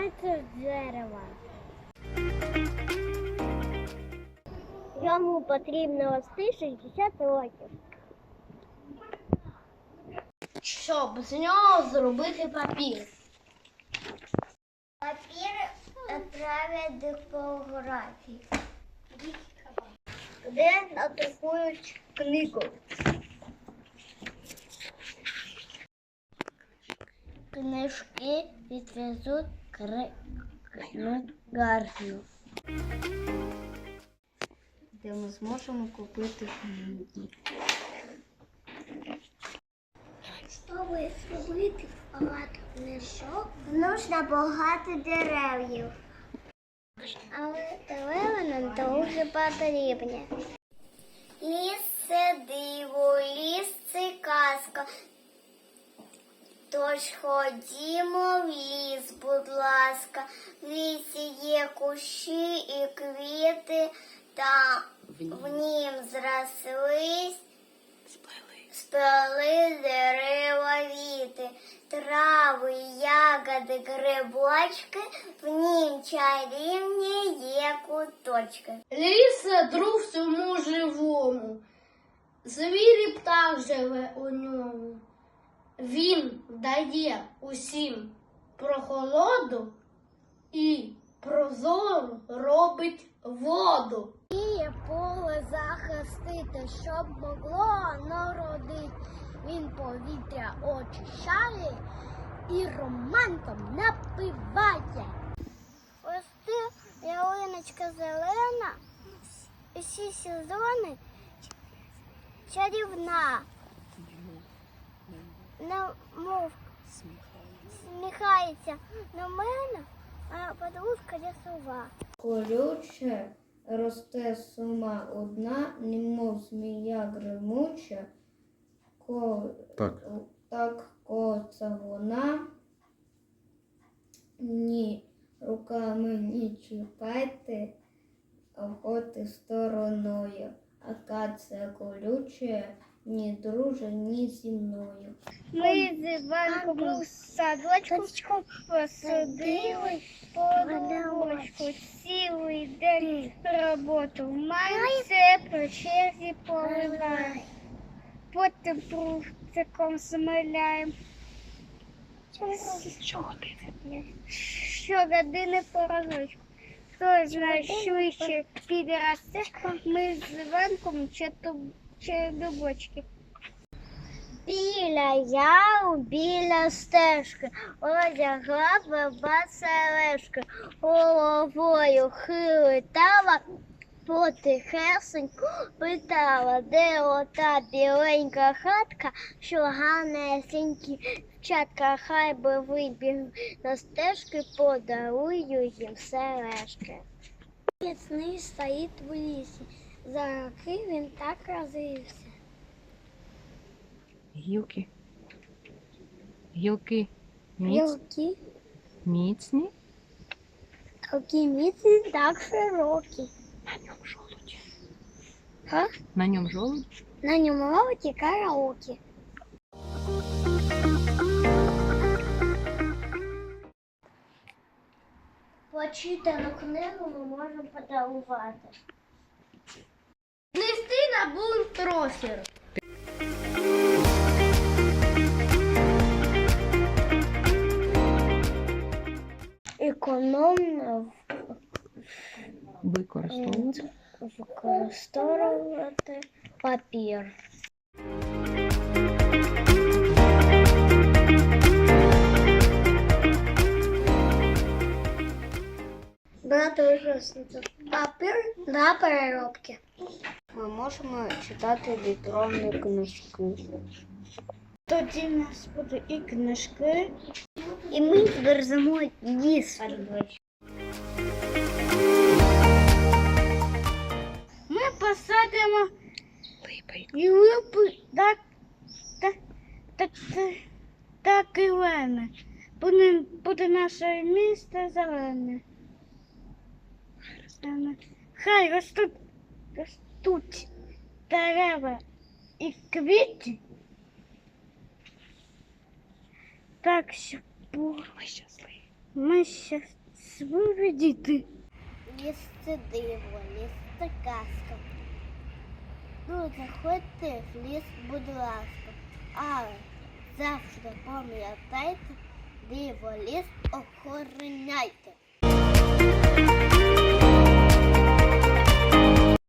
починається з дерева. Йому потрібно рости 60 років. Щоб з нього зробити папір. Папір править дикографії, де надрукують книгу. Книжки відвезуть книгарню. Де ми зможемо купити книги. Щоб зробити багато книжок, нужно багато дерев'їв. Але дерева нам дуже потрібні. Ліс це диво, ліс це казка. Тож ходімо в ліс, будь ласка, в лісі є кущі і квіти, та в нім зрослись Спали дерева віти, трави, ягоди, грибочки, в нім чарівні є куточки. Ліс друг всьому живому. Звір і птах живе у ньому. Він дає усім прохолоду і прозору робить воду. І поле захистити, щоб могло народити. Він повітря очищає і романтом напиває. Ось ти, ялиночка зелена, всі сезони чарівна. Немов сміхається на мене, а подружка лісова. Колюче росте сума одна, немов змія гримуча, ко... Так. так коца вона, ні руками ні чіпайте, обходьте стороною. Акація колюче, ні друже, ні зі мною. Ми з Іванком в садочку посадили подолочку, цілий день роботу маю, все по черзі поливаємо. Потім прустиком змиляємо. Щогодини по разочку. Хто знає швидше підросте, ми з Іванком чи, ту- чи дубочки. Біля яру, біля стежки, одягла баба селешка, головою хилитала, потихесеньку питала, де ота біленька хатка, що гарнесенькі дівчатка, хай би вибіг на стежки, подарую їм селешки. Ясний стоїть в лісі, за роки він так розрився. Гілки. Гілки міц... Гілки міцні, такі міцні, так широкі. на ньому жолудь. Га? На ньому жолудь. На ньому лавці караоке. Почитану книгу ми можемо подарувати. Нести на. Економно Використовувати. використовувати папір. Брати використати папір для переробки. Ми можемо читати електронні книжки. Тоді в нас буде і книжки, і ми збережемо ліс. Ми посадимо і липи так, так, так, так, і буде наше місто зелене. Зелене. Хай ростуть, ростуть дерева і квіти. Так, було Ми щасливі. Ми щасливі діти. Ліс це диво, ліс це казка. Ну, заходьте в ліс, будь ласка. Але завжди пам'ятайте, диво ліс охороняйте.